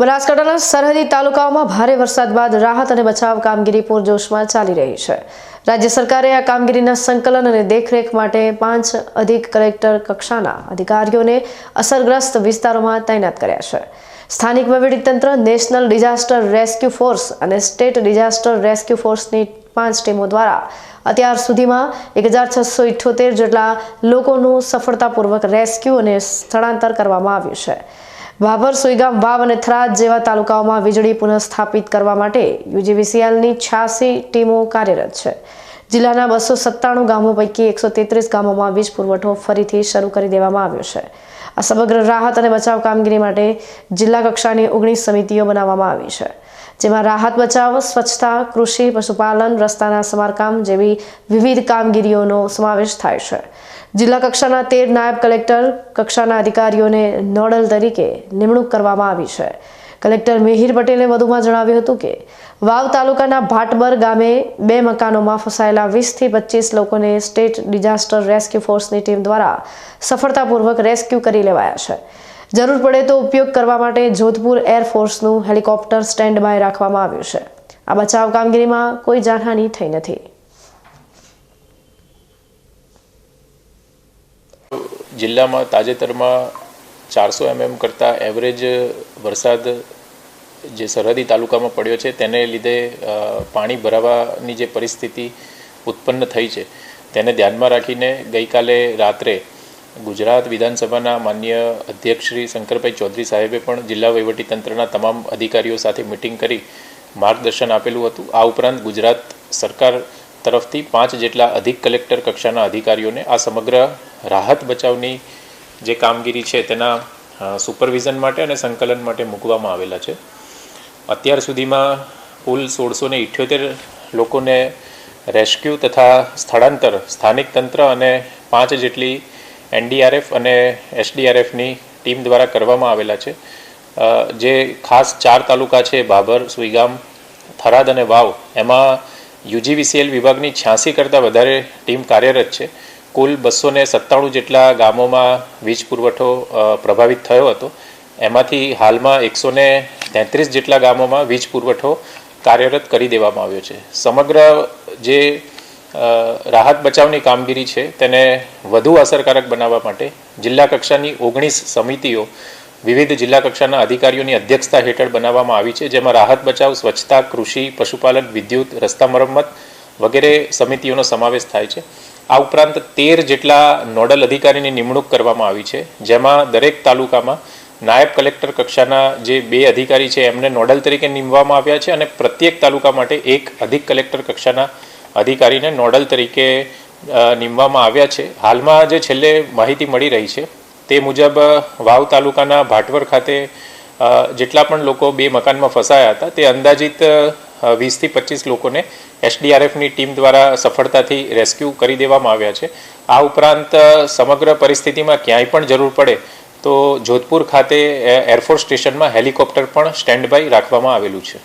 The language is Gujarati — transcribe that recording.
બનાસકાંઠાના સરહદી તાલુકાઓમાં ભારે વરસાદ બાદ રાહત અને બચાવ કામગીરી પૂરજોશમાં ચાલી રહી છે. રાજ્ય સરકારે આ કામગીરીના સંકલન અને દેખરેખ માટે પાંચ અધિક કલેક્ટર કક્ષાના અધિકારીઓને અસરગ્રસ્ત વિસ્તારોમાં તૈનાત કર્યા છે. સ્થાનિક વહીવટીતંત્ર, નેશનલ ડિઝાસ્ટર રેસ્ક્યુ ફોર્સ અને સ્ટેટ ડિઝાસ્ટર રેસ્ક્યુ ફોર્સની પાંચ ટીમો દ્વારા અત્યાર સુધીમાં એક હજાર છસો ઇઠ્યોતેર જેટલા લોકોનું સફળતાપૂર્વક રેસ્ક્યુ અને સ્થળાંતર કરવામાં આવ્યું છે. ભાભર સુઈગામ વાવ અને થરાદ જેવા તાલુકાઓમાં વીજળી પુનઃસ્થાપિત કરવા માટે યુજીવીસીએલની છ્યાસી ટીમો કાર્યરત છે. જિલ્લાના બસો સત્તાણું ગામો પૈકી એકસો તેત્રીસ ગામોમાં વીજ પુરવઠો ફરીથી શરૂ કરી દેવામાં આવ્યો છે. આ સમગ્ર રાહત અને બચાવ કામગીરી માટે જિલ્લા કક્ષાની ઓગણીસ સમિતિઓ બનાવવામાં આવી છે, જેમાં રાહત બચાવ, સ્વચ્છતા, કૃષિ, પશુપાલન, રસ્તાના સમારકામ જેવી વિવિધ કામગીરીઓનો સમાવેશ થાય છે. જિલ્લા કક્ષાના તેર નાયબ કલેક્ટર કક્ષાના અધિકારીઓને નોડલ તરીકે નિમણૂક કરવામાં આવી છે. કલેક્ટર મિહિર પટેલે વધુમાં જણાવ્યું હતું કે, વાવ તાલુકાના ભાટબર ગામે બે મકાનોમાં ફસાયેલા વીસથી પચીસ લોકોને સ્ટેટ ડિઝાસ્ટર રેસ્ક્યુ ફોર્સની ટીમ દ્વારા સફળતાપૂર્વક રેસ્ક્યુ કરી લેવાયા છે. જરૂર પડે તો ઉપયોગ કરવા માટે જોધપુર એરફોર્સનું હેલિકોપ્ટર સ્ટેન્ડ બાય રાખવામાં આવ્યું છે. આ બચાવ કામગીરીમાં કોઈ જાનહાની થઈ નથી. જિલ્લામાં તાજેતરમાં ચારસો એમએમ કરતાં એવરેજ વરસાદ જે સરહદી તાલુકામાં પડ્યો છે, તેને લીધે પાણી ભરાવાની જે પરિસ્થિતિ ઉત્પન્ન થઈ છે, તેને ધ્યાનમાં રાખીને ગઈકાલે રાત્રે ગુજરાત વિધાનસભાના માન્ય અધ્યક્ષ શ્રી શંકરભાઈ ચૌધરી સાહેબે પણ જિલ્લા વહીવટીતંત્રના તમામ અધિકારીઓ સાથે મિટિંગ કરી માર્ગદર્શન આપેલું હતું. આ ઉપરાંત ગુજરાત સરકાર તરફથી પાંચ જેટલા અધિક કલેક્ટર કક્ષાના અધિકારીઓને આ સમગ્ર રાહત બચાવની જે કામગીરી છે, તેના સુપરવિઝન માટે અને સંકલન માટે મૂકવામાં આવેલા છે. અત્યાર સુધીમાં કુલ સોળસો ને ઇઠ્યોતેર લોકોને રેસ્ક્યુ તથા સ્થળાંતર, સ્થાનિક તંત્ર અને પાંચ જેટલી એનડીઆરએફ અને એસડીઆરએફની ટીમ દ્વારા કરવામાં આવેલા છે. જે ખાસ ચાર તાલુકા છે ભાભર સુઈગામ, થરાદ અને વાવ, એમાં યુજીવીસીએલ વિભાગની છ્યાસી કરતાં વધારે ટીમ કાર્યરત છે. કુલ બસો ને સત્તાણું જેટલા ગામોમાં વીજ પુરવઠો પ્રભાવિત થયો હતો. એમાંથી હાલમાં એકસો ને તેત્રીસ જેટલા ગામોમાં વીજ પુરવઠો કાર્યરત કરી દેવામાં આવ્યો છે. સમગ્ર જે રાહત બચાવની કામગીરી છે તેને વધુ અસરકારક બનાવવા માટે જિલ્લા કક્ષાની ઓગણીસ સમિતિઓ વિવિધ જિલ્લા કક્ષાના અધિકારીઓની અધ્યક્ષતા હેઠળ બનાવવામાં આવી છે, જેમાં રાહત બચાવ, સ્વચ્છતા, કૃષિ, પશુપાલન, વિદ્યુત, રસ્તા મરમ્મત વગેરે સમિતિઓનો સમાવેશ થાય છે. આ ઉપરાંત તેર જેટલા નોડલ અધિકારીની નિમણૂક કરવામાં આવી છે, જેમાં દરેક તાલુકામાં નાયબ કલેક્ટર કક્ષાના જે બે અધિકારી છે, એમને નોડલ તરીકે નીમવામાં આવ્યા છે અને પ્રત્યેક તાલુકા માટે એક અધિક કલેક્ટર કક્ષાના અધિકારીને નોડલ તરીકે નીમવામાં આવ્યા છે. હાલમાં જે છેલ્લે માહિતી મળી રહી છે, તે મુજબ વાવ તાલુકાના ભાટવર ખાતે જેટલા પણ લોકો બે મકાનમાં ફસાયા હતા, તે અંદાજિત વીસથી પચીસ લોકોને એસડીઆરએફની ટીમ દ્વારા સફળતાથી રેસ્ક્યુ કરી દેવામાં આવ્યા છે. આ ઉપરાંત સમગ્ર પરિસ્થિતિમાં ક્યાંય પણ જરૂર પડે તો જોધપુર ખાતે એરફોર્સ સ્ટેશનમાં હેલિકોપ્ટર પણ સ્ટેન્ડ બાય રાખવામાં આવેલું છે.